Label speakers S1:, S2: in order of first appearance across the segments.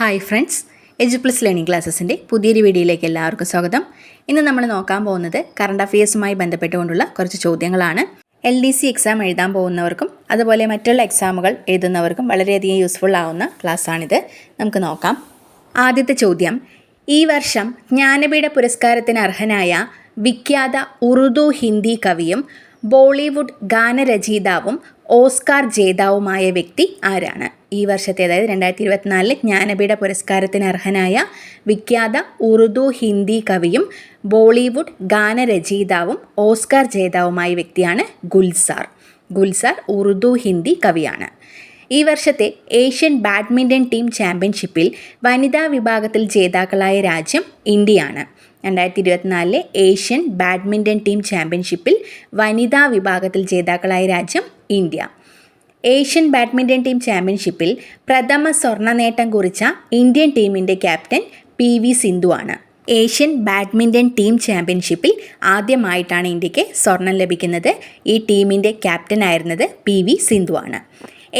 S1: hi friends edge plus learning ക്ലാസ്സസിൻ്റെ പുതിയൊരു വീഡിയോയിലേക്ക് എല്ലാവർക്കും സ്വാഗതം ഇന്ന് നമ്മൾ നോക്കാൻ പോകുന്നത് കറണ്ട് അഫയേഴ്സുമായി ബന്ധപ്പെട്ടുകൊണ്ടുള്ള കുറച്ച് ചോദ്യങ്ങളാണ് എൽ ഡി സി എക്സാം എഴുതാൻ പോകുന്നവർക്കും അതുപോലെ മറ്റുള്ള എക്സാമുകൾ എഴുതുന്നവർക്കും വളരെയധികം യൂസ്ഫുൾ ആവുന്ന ക്ലാസ്സാണിത് നമുക്ക് നോക്കാം ആദ്യത്തെ ചോദ്യം ഈ വർഷം ജ്ഞാനപീഠ പുരസ്കാരത്തിന് അർഹനായ വിഖ്യാത ഉറുദു ഹിന്ദി കവിയും ബോളിവുഡ് ഗാനരചയിതാവും ഓസ്കാർ ജേതാവുമായ വ്യക്തി ആരാണ് ഈ വർഷത്തെ അതായത് രണ്ടായിരത്തി ഇരുപത്തിനാലിലെ ജ്ഞാനപീഠ പുരസ്കാരത്തിന് അർഹനായ വിഖ്യാത ഉറുദു ഹിന്ദി കവിയും ബോളിവുഡ് ഗാനരചയിതാവും ഓസ്കാർ ജേതാവുമായ വ്യക്തിയാണ് ഗുൽസാർ ഗുൽസാർ ഉറുദു ഹിന്ദി കവിയാണ് ഈ വർഷത്തെ ഏഷ്യൻ ബാഡ്മിൻ്റൺ ടീം ചാമ്പ്യൻഷിപ്പിൽ വനിതാ വിഭാഗത്തിൽ ജേതാക്കളായ രാജ്യം ഇന്ത്യയാണ് രണ്ടായിരത്തി ഇരുപത്തിനാലിലെ ഏഷ്യൻ ബാഡ്മിൻ്റൺ ടീം ചാമ്പ്യൻഷിപ്പിൽ വനിതാ വിഭാഗത്തിൽ ജേതാക്കളായ രാജ്യം ഇന്ത്യ ഏഷ്യൻ ബാഡ്മിൻ്റൺ ടീം ചാമ്പ്യൻഷിപ്പിൽ പ്രഥമ സ്വർണ്ണ നേട്ടം കുറിച്ച ഇന്ത്യൻ ടീമിൻ്റെ ക്യാപ്റ്റൻ പി വി സിന്ധു ആണ് ഏഷ്യൻ ബാഡ്മിൻ്റൺ ടീം ചാമ്പ്യൻഷിപ്പിൽ ആദ്യമായിട്ടാണ് ഇന്ത്യക്ക് സ്വർണം ലഭിക്കുന്നത് ഈ ടീമിൻ്റെ ആയിരുന്നത് പി വി സിന്ധു ആണ്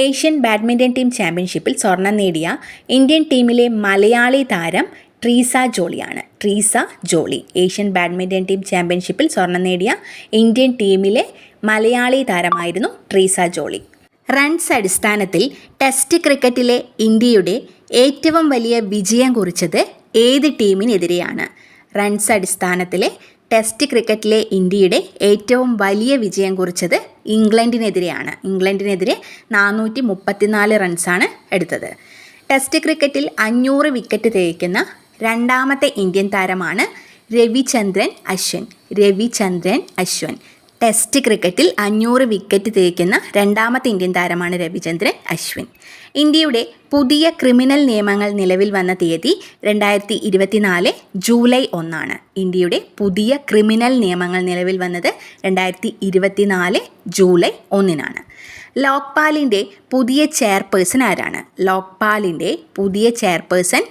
S1: ഏഷ്യൻ ബാഡ്മിൻ്റൺ ടീം ചാമ്പ്യൻഷിപ്പിൽ സ്വർണം നേടിയ ഇന്ത്യൻ ടീമിലെ മലയാളി താരം ട്രീസ ജോളിയാണ് Treesa Jolly Asian badminton team ചാമ്പ്യൻഷിപ്പിൽ സ്വർണം നേടിയ ഇന്ത്യൻ ടീമിലെ മലയാളി താരമായിരുന്നു ട്രീസ ജോളി റൺസ് അടിസ്ഥാനത്തിൽ ടെസ്റ്റ് ക്രിക്കറ്റിലെ ഇന്ത്യയുടെ ഏറ്റവും വലിയ വിജയം കുറിച്ചത് ഏത് ടീമിനെതിരെയാണ് റൺസ് അടിസ്ഥാനത്തിലെ ടെസ്റ്റ് ക്രിക്കറ്റിലെ ഇന്ത്യയുടെ ഏറ്റവും വലിയ വിജയം കുറിച്ചത് ഇംഗ്ലണ്ടിനെതിരെയാണ് ഇംഗ്ലണ്ടിനെതിരെ നാനൂറ്റി മുപ്പത്തിനാല് റൺസാണ് എടുത്തത് ടെസ്റ്റ് ക്രിക്കറ്റിൽ അഞ്ഞൂറ് വിക്കറ്റ് തേക്കുന്ന രണ്ടാമത്തെ ഇന്ത്യൻ താരമാണ് രവിചന്ദ്രൻ അശ്വിൻ രവിചന്ദ്രൻ അശ്വൻ ടെസ്റ്റ് ക്രിക്കറ്റിൽ അഞ്ഞൂറ് വിക്കറ്റ് തേക്കുന്ന രണ്ടാമത്തെ ഇന്ത്യൻ താരമാണ് രവിചന്ദ്രൻ അശ്വിൻ ഇന്ത്യയുടെ പുതിയ ക്രിമിനൽ നിയമങ്ങൾ നിലവിൽ വന്ന തീയതി രണ്ടായിരത്തി ഇരുപത്തിനാല് ജൂലൈ ഒന്നാണ് ഇന്ത്യയുടെ പുതിയ ക്രിമിനൽ നിയമങ്ങൾ നിലവിൽ വന്നത് രണ്ടായിരത്തി ഇരുപത്തിനാല് ജൂലൈ ഒന്നിനാണ് ലോക്പാലിൻ്റെ പുതിയ ചെയർപേഴ്സൺ ആരാണ് ലോക്പാലിൻ്റെ പുതിയ ചെയർപേഴ്സൺ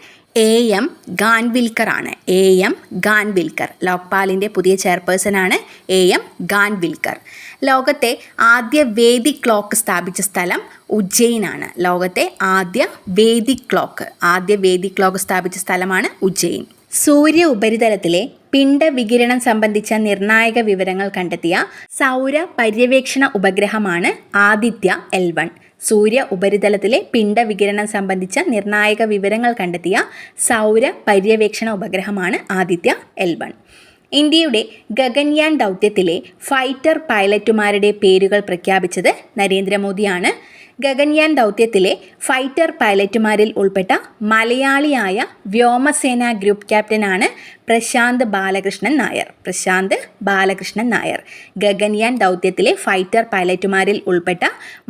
S1: എ എം ഗാൻവിൽക്കർ ആണ് എ എം ഗാൻവിൽക്കർ ലോക്പാലിൻ്റെ പുതിയ ചെയർപേഴ്സണാണ് എ എം ഗാൻവിൽക്കർ ലോകത്തെ ആദ്യ വേദി ക്ലോക്ക് സ്ഥാപിച്ച സ്ഥലം ഉജ്ജയിനാണ് ലോകത്തെ ആദ്യ വേദി ക്ലോക്ക് ആദ്യ വേദി ക്ലോക്ക് സ്ഥാപിച്ച സ്ഥലമാണ് ഉജ്ജയിൻ സൂര്യ ഉപരിതലത്തിലെ വികിരണം സംബന്ധിച്ച നിർണായക വിവരങ്ങൾ കണ്ടെത്തിയ സൗര പര്യവേക്ഷണ ഉപഗ്രഹമാണ് ആദിത്യ എൽ വൺ സൂര്യ ഉപരിതലത്തിലെ വികിരണം സംബന്ധിച്ച നിർണായക വിവരങ്ങൾ കണ്ടെത്തിയ സൗര പര്യവേക്ഷണ ഉപഗ്രഹമാണ് ആദിത്യ എൽ വൺ ഇന്ത്യയുടെ ഗഗൻയാൻ ദൗത്യത്തിലെ ഫൈറ്റർ പൈലറ്റുമാരുടെ പേരുകൾ പ്രഖ്യാപിച്ചത് നരേന്ദ്രമോദിയാണ് ഗഗൻയാൻ ദൗത്യത്തിലെ ഫൈറ്റർ പൈലറ്റുമാരിൽ ഉൾപ്പെട്ട മലയാളിയായ വ്യോമസേന ഗ്രൂപ്പ് ക്യാപ്റ്റനാണ് പ്രശാന്ത് ബാലകൃഷ്ണൻ നായർ പ്രശാന്ത് ബാലകൃഷ്ണൻ നായർ ഗഗൻയാൻ ദൗത്യത്തിലെ ഫൈറ്റർ പൈലറ്റുമാരിൽ ഉൾപ്പെട്ട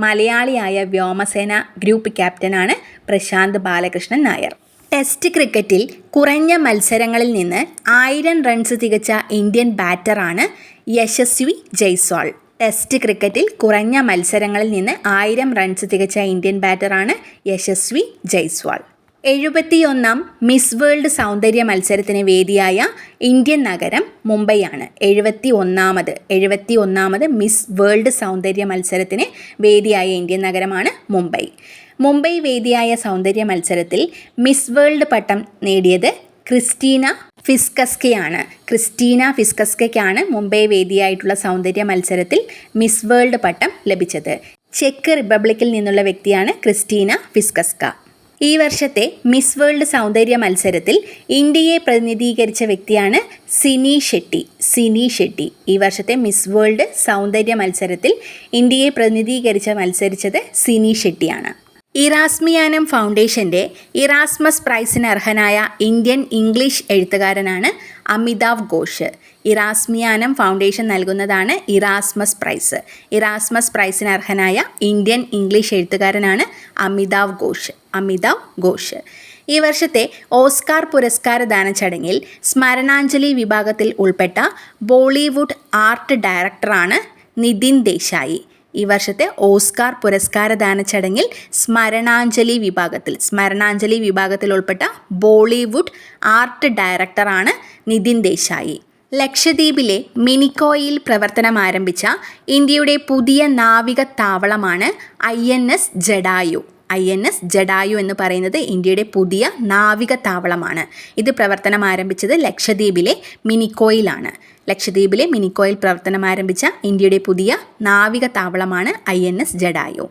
S1: മലയാളിയായ വ്യോമസേന ഗ്രൂപ്പ് ക്യാപ്റ്റനാണ് പ്രശാന്ത് ബാലകൃഷ്ണൻ നായർ ടെസ്റ്റ് ക്രിക്കറ്റിൽ കുറഞ്ഞ മത്സരങ്ങളിൽ നിന്ന് ആയിരം റൺസ് തികച്ച ഇന്ത്യൻ ബാറ്ററാണ് യശസ്വി ജയ്സ്വാൾ ടെസ്റ്റ് ക്രിക്കറ്റിൽ കുറഞ്ഞ മത്സരങ്ങളിൽ നിന്ന് ആയിരം റൺസ് തികച്ച ഇന്ത്യൻ ബാറ്ററാണ് യശസ്വി ജയ്സ്വാൾ എഴുപത്തിയൊന്നാം മിസ് വേൾഡ് സൗന്ദര്യ മത്സരത്തിന് വേദിയായ ഇന്ത്യൻ നഗരം മുംബൈയാണ് എഴുപത്തി ഒന്നാമത് എഴുപത്തി ഒന്നാമത് മിസ് വേൾഡ് സൗന്ദര്യ മത്സരത്തിന് വേദിയായ ഇന്ത്യൻ നഗരമാണ് മുംബൈ മുംബൈ വേദിയായ സൗന്ദര്യ മത്സരത്തിൽ മിസ് വേൾഡ് പട്ടം നേടിയത് ക്രിസ്റ്റീന ഫിസ്കസ്കയാണ് ക്രിസ്റ്റീന ഫിസ്കസ്കയ്ക്കാണ് മുംബൈ വേദിയായിട്ടുള്ള സൗന്ദര്യ മത്സരത്തിൽ മിസ് വേൾഡ് പട്ടം ലഭിച്ചത് ചെക്ക് റിപ്പബ്ലിക്കിൽ നിന്നുള്ള വ്യക്തിയാണ് ക്രിസ്റ്റീന ഫിസ്കസ്ക ഈ വർഷത്തെ മിസ് വേൾഡ് സൗന്ദര്യ മത്സരത്തിൽ ഇന്ത്യയെ പ്രതിനിധീകരിച്ച വ്യക്തിയാണ് സിനി ഷെട്ടി സിനി ഷെട്ടി ഈ വർഷത്തെ മിസ് വേൾഡ് സൗന്ദര്യ മത്സരത്തിൽ ഇന്ത്യയെ പ്രതിനിധീകരിച്ച മത്സരിച്ചത് സിനി ഷെട്ടിയാണ് ഇറാസ്മിയാനം ഫൗണ്ടേഷൻ്റെ ഇറാസ്മസ് പ്രൈസിന് അർഹനായ ഇന്ത്യൻ ഇംഗ്ലീഷ് എഴുത്തുകാരനാണ് അമിതാവ് ഘോഷ് ഇറാസ്മിയാനം ഫൗണ്ടേഷൻ നൽകുന്നതാണ് ഇറാസ്മസ് പ്രൈസ് ഇറാസ്മസ് പ്രൈസിന് അർഹനായ ഇന്ത്യൻ ഇംഗ്ലീഷ് എഴുത്തുകാരനാണ് അമിതാവ് ഘോഷ് അമിതാവ് ഘോഷ് ഈ വർഷത്തെ ഓസ്കാർ പുരസ്കാര ദാന ചടങ്ങിൽ സ്മരണാഞ്ജലി വിഭാഗത്തിൽ ഉൾപ്പെട്ട ബോളിവുഡ് ആർട്ട് ഡയറക്ടറാണ് നിതിൻ ദേശായി ഈ വർഷത്തെ ഓസ്കാർ പുരസ്കാരദാന ചടങ്ങിൽ സ്മരണാഞ്ജലി വിഭാഗത്തിൽ സ്മരണാഞ്ജലി വിഭാഗത്തിൽ ഉൾപ്പെട്ട ബോളിവുഡ് ആർട്ട് ഡയറക്ടറാണ് നിതിൻ ദേശായി ലക്ഷദ്വീപിലെ മിനിക്കോയിൽ പ്രവർത്തനം ആരംഭിച്ച ഇന്ത്യയുടെ പുതിയ നാവിക താവളമാണ് I N S Jatayu I N S Jatayu എന്ന് പറയുന്നത് ഇന്ത്യയുടെ പുതിയ നാവിക താവളമാണ് ഇത് പ്രവർത്തനം ആരംഭിച്ചത് ലക്ഷദ്വീപിലെ മിനിക്കോയിലാണ് ലക്ഷദ്വീപിലെ മിനിക്കോയിൽ പ്രവർത്തനം ആരംഭിച്ച ഇന്ത്യയുടെ പുതിയ നാവിക താവളമാണ് ഐ എൻ എസ് ജഡായു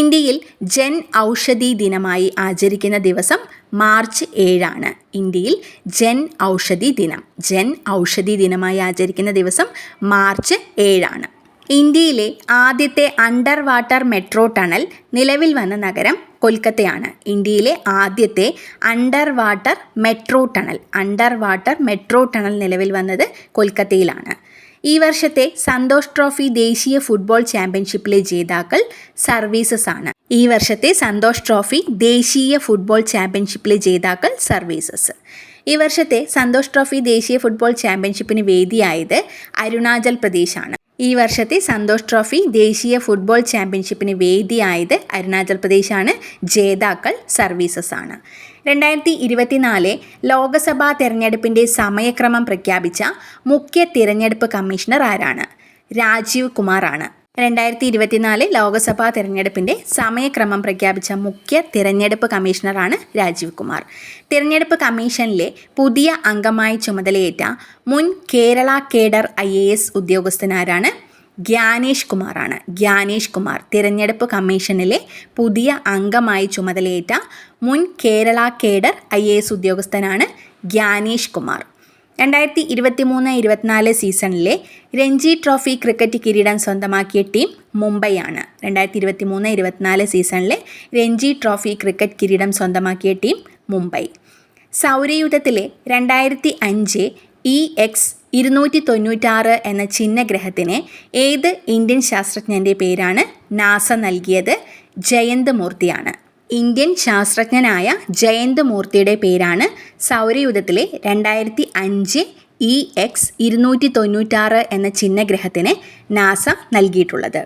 S1: ഇന്ത്യയിൽ ജൻ ഔഷധി ദിനമായി ആചരിക്കുന്ന ദിവസം മാർച്ച് ഏഴാണ് ഇന്ത്യയിൽ ജൻ ഔഷധി ദിനം ജൻ ഔഷധി ദിനമായി ആചരിക്കുന്ന ദിവസം മാർച്ച് ഏഴാണ് ഇന്ത്യയിലെ ആദ്യത്തെ അണ്ടർ വാട്ടർ മെട്രോ ടണൽ നിലവിൽ വന്ന നഗരം കൊൽക്കത്തയാണ് ഇന്ത്യയിലെ ആദ്യത്തെ under water metro tunnel under water metro tunnel നിലവിൽ വന്നത് കൊൽക്കത്തയിലാണ് ഈ വർഷത്തെ സന്തോഷ് ട്രോഫി ദേശീയ ഫുട്ബോൾ ചാമ്പ്യൻഷിപ്പിലെ ജേതാക്കൾ സർവീസസ് ആണ് ഈ വർഷത്തെ സന്തോഷ് ട്രോഫി ദേശീയ ഫുട്ബോൾ ചാമ്പ്യൻഷിപ്പിലെ ജേതാക്കൾ സർവീസസ് ഈ വർഷത്തെ സന്തോഷ് ട്രോഫി ദേശീയ ഫുട്ബോൾ ചാമ്പ്യൻഷിപ്പിന് വേദിയായത് അരുണാചൽ പ്രദേശാണ് ഈ വർഷത്തെ സന്തോഷ് ട്രോഫി ദേശീയ ഫുട്ബോൾ ചാമ്പ്യൻഷിപ്പിന് വേദിയായത് അരുണാചൽ പ്രദേശാണ് ജേതാക്കൾ സർവീസസ് ആണ് രണ്ടായിരത്തി ഇരുപത്തിനാല് ലോക്സഭാ തെരഞ്ഞെടുപ്പിൻ്റെ സമയക്രമം പ്രഖ്യാപിച്ച മുഖ്യ തിരഞ്ഞെടുപ്പ് കമ്മീഷണർ ആരാണ് രാജീവ് കുമാറാണ് രണ്ടായിരത്തി ഇരുപത്തിനാല് ലോക്സഭാ തിരഞ്ഞെടുപ്പിന്റെ സമയക്രമം പ്രഖ്യാപിച്ച മുഖ്യ തിരഞ്ഞെടുപ്പ് കമ്മീഷണറാണ് രാജീവ് കുമാർ തിരഞ്ഞെടുപ്പ് കമ്മീഷനിലെ പുതിയ അംഗമായി ചുമതലയേറ്റ മുൻ Kerala cadre I A S ഉദ്യോഗസ്ഥനാരാണ് ഗ്യാനേഷ് കുമാറാണ് ഗ്യാനേഷ് കുമാർ തിരഞ്ഞെടുപ്പ് കമ്മീഷനിലെ പുതിയ അംഗമായി ചുമതലയേറ്റ മുൻ Kerala cadre I A S ഉദ്യോഗസ്ഥനാണ് ഗ്യാനേഷ് കുമാർ രണ്ടായിരത്തി ഇരുപത്തി മൂന്ന് ഇരുപത്തിനാല് സീസണിലെ രഞ്ജി ട്രോഫി ക്രിക്കറ്റ് കിരീടം സ്വന്തമാക്കിയ ടീം മുംബൈയാണ് രണ്ടായിരത്തി ഇരുപത്തി മൂന്ന് ഇരുപത്തിനാല് സീസണിലെ രഞ്ജി ട്രോഫി ക്രിക്കറ്റ് കിരീടം സ്വന്തമാക്കിയ ടീം മുംബൈ സൗരയൂഥത്തിലെ രണ്ടായിരത്തി അഞ്ച് ഇ എക്സ് ഇരുന്നൂറ്റി തൊണ്ണൂറ്റാറ് എന്ന ചിഹ്നഗ്രഹത്തിന് ഏത് ഇന്ത്യൻ ശാസ്ത്രജ്ഞൻ്റെ പേരാണ് നാസ നൽകിയത് ജയന്ത് മൂർത്തിയാണ് ഇന്ത്യൻ ശാസ്ത്രജ്ഞനായ ജയന്തമൂർത്തിയുടെ പേരാണ് സൗരയൂഥത്തിലെ രണ്ടായിരത്തി അഞ്ച് ഇ e എക്സ് ഇരുന്നൂറ്റി തൊണ്ണൂറ്റാറ് എന്ന ചിഹ്നഗ്രഹത്തിന് നാസ നൽകിയിട്ടുള്ളത്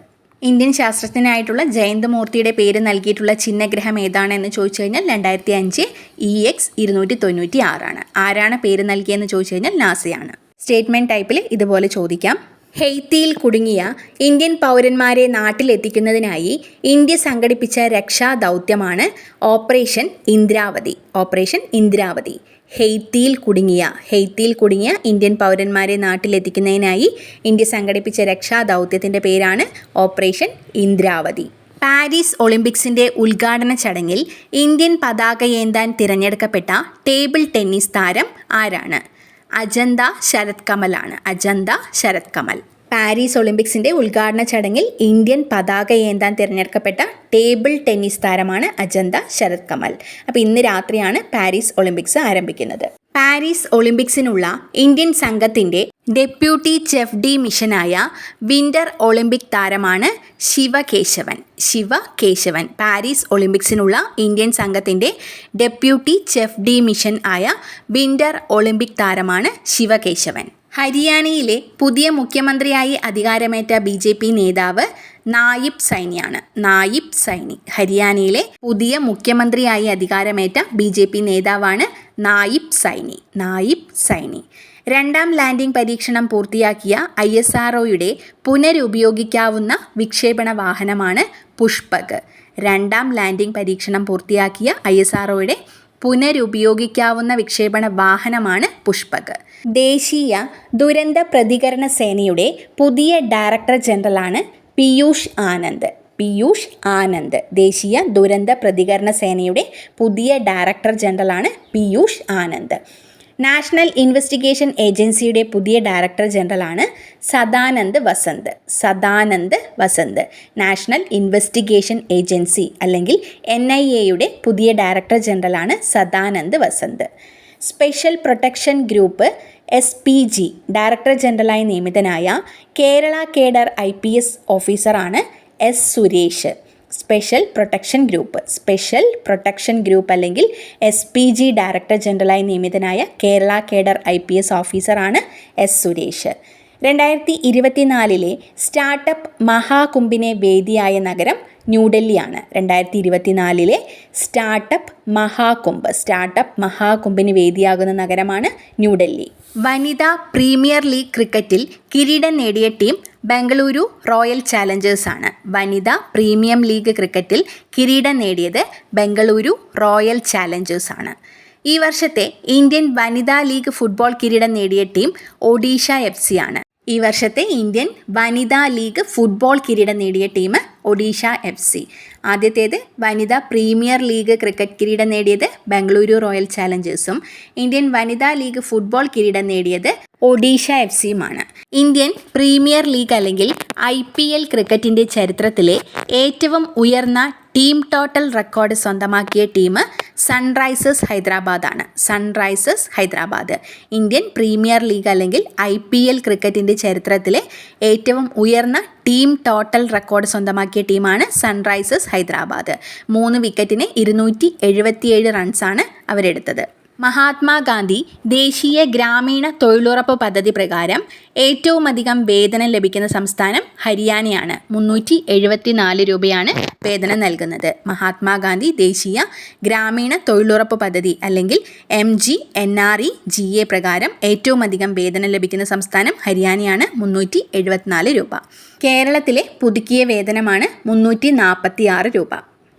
S1: ഇന്ത്യൻ ശാസ്ത്രജ്ഞനായിട്ടുള്ള ജയന്തമൂർത്തിയുടെ പേര് നൽകിയിട്ടുള്ള ചിഹ്നഗ്രഹം ഏതാണെന്ന് ചോദിച്ചു കഴിഞ്ഞാൽ രണ്ടായിരത്തി അഞ്ച് ഇ e എക്സ് ഇരുന്നൂറ്റി തൊണ്ണൂറ്റി ആറാണ് ആരാണ് പേര് നൽകിയെന്ന് ചോദിച്ചു കഴിഞ്ഞാൽ നാസയാണ് സ്റ്റേറ്റ്മെൻറ്റ് ടൈപ്പിൽ ഇതുപോലെ ചോദിക്കാം ഹെയ്ത്തിയിൽ കുടുങ്ങിയ ഇന്ത്യൻ പൗരന്മാരെ നാട്ടിലെത്തിക്കുന്നതിനായി ഇന്ത്യ സംഘടിപ്പിച്ച രക്ഷാ ദൗത്യമാണ് ഓപ്പറേഷൻ ഇന്ദ്രാവതി ഓപ്പറേഷൻ ഇന്ദ്രാവതി ഹെയ്ത്തിയിൽ കുടുങ്ങിയ ഹെയ്ത്തിയിൽ കുടുങ്ങിയ ഇന്ത്യൻ പൗരന്മാരെ നാട്ടിലെത്തിക്കുന്നതിനായി ഇന്ത്യ സംഘടിപ്പിച്ച രക്ഷാ ദൗത്യത്തിൻ്റെ പേരാണ് ഓപ്പറേഷൻ ഇന്ദ്രാവതി പാരീസ് ഒളിമ്പിക്സിൻ്റെ ഉദ്ഘാടന ചടങ്ങിൽ ഇന്ത്യൻ പതാക ഏന്താൻ തിരഞ്ഞെടുക്കപ്പെട്ട ടേബിൾ ടെന്നീസ് താരം ആരാണ് അജന്ത ശരത് കമലാണ് അജന്ത ശരത് കമൽ പാരീസ് ഒളിമ്പിക്സിന്റെ ഉദ്ഘാടന ചടങ്ങിൽ ഇന്ത്യൻ പതാക ഏന്താൻ തിരഞ്ഞെടുക്കപ്പെട്ട ടേബിൾ ടെന്നീസ് താരമാണ് അജന്ത ശരത് കമൽ അപ്പോൾ ഇന്ന് രാത്രിയാണ് പാരീസ് ഒളിമ്പിക്സ് ആരംഭിക്കുന്നത് പാരീസ് ഒളിമ്പിക്സിനുള്ള ഇന്ത്യൻ സംഘത്തിന്റെ ഡെപ്യൂട്ടി ചെഫ് ഡി മിഷനായ വിന്റർ ഒളിമ്പിക് താരമാണ് ശിവകേശവൻ ശിവ കേശവൻ പാരീസ് ഒളിമ്പിക്സിനുള്ള ഇന്ത്യൻ സംഘത്തിന്റെ ഡെപ്യൂട്ടി ചെഫ് ഡി മിഷൻ ആയ വിന്റർ ഒളിമ്പിക് താരമാണ് ശിവകേശവൻ ഹരിയാനയിലെ പുതിയ മുഖ്യമന്ത്രിയായി അധികാരമേറ്റ ബി ജെ പി നേതാവ് നായിബ് സൈനിയാണ് നായിബ് സൈനി ഹരിയാനയിലെ പുതിയ മുഖ്യമന്ത്രിയായി അധികാരമേറ്റ ബി ജെ പി നേതാവാണ് നായിബ് സൈനി നായിബ് സൈനി രണ്ടാം ലാൻഡിംഗ് പരീക്ഷണം പൂർത്തിയാക്കിയ ഐ എസ് ആർ ഒയുടെ പുനരുപയോഗിക്കാവുന്ന വിക്ഷേപണ വാഹനമാണ് പുഷ്പക് രണ്ടാം ലാൻഡിംഗ് പരീക്ഷണം പൂർത്തിയാക്കിയ ഐ എസ് ആർ ഒയുടെ പുനരുപയോഗിക്കാവുന്ന വിക്ഷേപണ വാഹനമാണ് പുഷ്പക് ദേശീയ ദുരന്ത പ്രതികരണ സേനയുടെ പുതിയ ഡയറക്ടർ ജനറലാണ് പീയൂഷ് ആനന്ദ് പീയൂഷ് ആനന്ദ് ദേശീയ ദുരന്ത പ്രതികരണ സേനയുടെ പുതിയ ഡയറക്ടർ ജനറലാണ് പീയൂഷ് ആനന്ദ് നാഷണൽ ഇൻവെസ്റ്റിഗേഷൻ ഏജൻസിയുടെ പുതിയ ഡയറക്ടർ ജനറലാണ് Sadanand Vasant Sadanand Vasant national investigation agency അല്ലെങ്കിൽ എൻ ഐ എയുടെ പുതിയ ഡയറക്ടർ ജനറലാണ് Sadanand Vasant special protection group S P G director ജനറലായി നിയമിതനായ Kerala cadre I P S ഓഫീസറാണ് S Suresh special protection group special protection group അല്ലെങ്കിൽ എസ് പി ജി ഡയറക്ടർ ജനറലായി നിയമിതനായ Kerala cadre I P S ഓഫീസറാണ് എസ് സുരേഷ് രണ്ടായിരത്തി ഇരുപത്തിനാലിലെ സ്റ്റാർട്ടപ്പ് മഹാകുംഭിനെ വേദിയായ നഗരം ന്യൂഡൽഹിയാണ് രണ്ടായിരത്തി ഇരുപത്തിനാലിലെ സ്റ്റാർട്ടപ്പ് മഹാകുംഭ് സ്റ്റാർട്ടപ്പ് മഹാകുംഭിന് വേദിയാകുന്ന നഗരമാണ് ന്യൂഡൽഹി വനിതാ പ്രീമിയർ ലീഗ് ക്രിക്കറ്റിൽ കിരീടം നേടിയ ടീം ബംഗളൂരു റോയൽ ചാലഞ്ചേഴ്സാണ് വനിതാ പ്രീമിയം ലീഗ് ക്രിക്കറ്റിൽ കിരീടം നേടിയത് ബംഗളൂരു റോയൽ ചാലഞ്ചേഴ്സാണ് ഈ വർഷത്തെ ഇന്ത്യൻ വനിതാ ലീഗ് ഫുട്ബോൾ കിരീടം നേടിയ ടീം ഒഡീഷ എഫ് സി ആണ് ഈ വർഷത്തെ ഇന്ത്യൻ വനിതാ ലീഗ് ഫുട്ബോൾ കിരീടം നേടിയ ടീം ഒഡീഷ എഫ് സി ആദ്യത്തേത് വനിതാ പ്രീമിയർ ലീഗ് ക്രിക്കറ്റ് കിരീടം നേടിയത് ബംഗളൂരു റോയൽ ചാലഞ്ചേഴ്സും ഇന്ത്യൻ വനിതാ ലീഗ് ഫുട്ബോൾ കിരീടം നേടിയത് ഒഡീഷ എഫ് സിയുമാണ് ഇന്ത്യൻ പ്രീമിയർ ലീഗ് അല്ലെങ്കിൽ ഐ പി എൽ ക്രിക്കറ്റിൻ്റെ ചരിത്രത്തിലെ ഏറ്റവും ഉയർന്ന ടീം ടോട്ടൽ റെക്കോർഡ് സ്വന്തമാക്കിയ ടീം സൺറൈസേഴ്സ് ഹൈദരാബാദാണ് Sunrisers Hyderabad Indian premier league അല്ലെങ്കിൽ ഐ പി എൽ ക്രിക്കറ്റിൻ്റെ ചരിത്രത്തിലെ ഏറ്റവും ഉയർന്ന ടീം ടോട്ടൽ റെക്കോർഡ് സ്വന്തമാക്കിയ ടീമാണ് സൺറൈസേഴ്സ് ഹൈദരാബാദ് മൂന്ന് വിക്കറ്റിന് ഇരുന്നൂറ്റി എഴുപത്തിയേഴ് റൺസാണ് അവരെടുത്തത് മഹാത്മാഗാന്ധി ദേശീയ ഗ്രാമീണ തൊഴിലുറപ്പ് പദ്ധതി പ്രകാരം ഏറ്റവുമധികം വേതനം ലഭിക്കുന്ന സംസ്ഥാനം ഹരിയാനയാണ് മുന്നൂറ്റി എഴുപത്തി നാല് രൂപയാണ് വേതനം നൽകുന്നത് മഹാത്മാഗാന്ധി ദേശീയ ഗ്രാമീണ തൊഴിലുറപ്പ് പദ്ധതി അല്ലെങ്കിൽ M G N R E G A പ്രകാരം ഏറ്റവുമധികം വേതനം ലഭിക്കുന്ന സംസ്ഥാനം ഹരിയാനയാണ് മുന്നൂറ്റി എഴുപത്തിനാല് രൂപ കേരളത്തിലെ പുതുക്കിയ വേതനമാണ് മുന്നൂറ്റി നാൽപ്പത്തി ആറ് രൂപ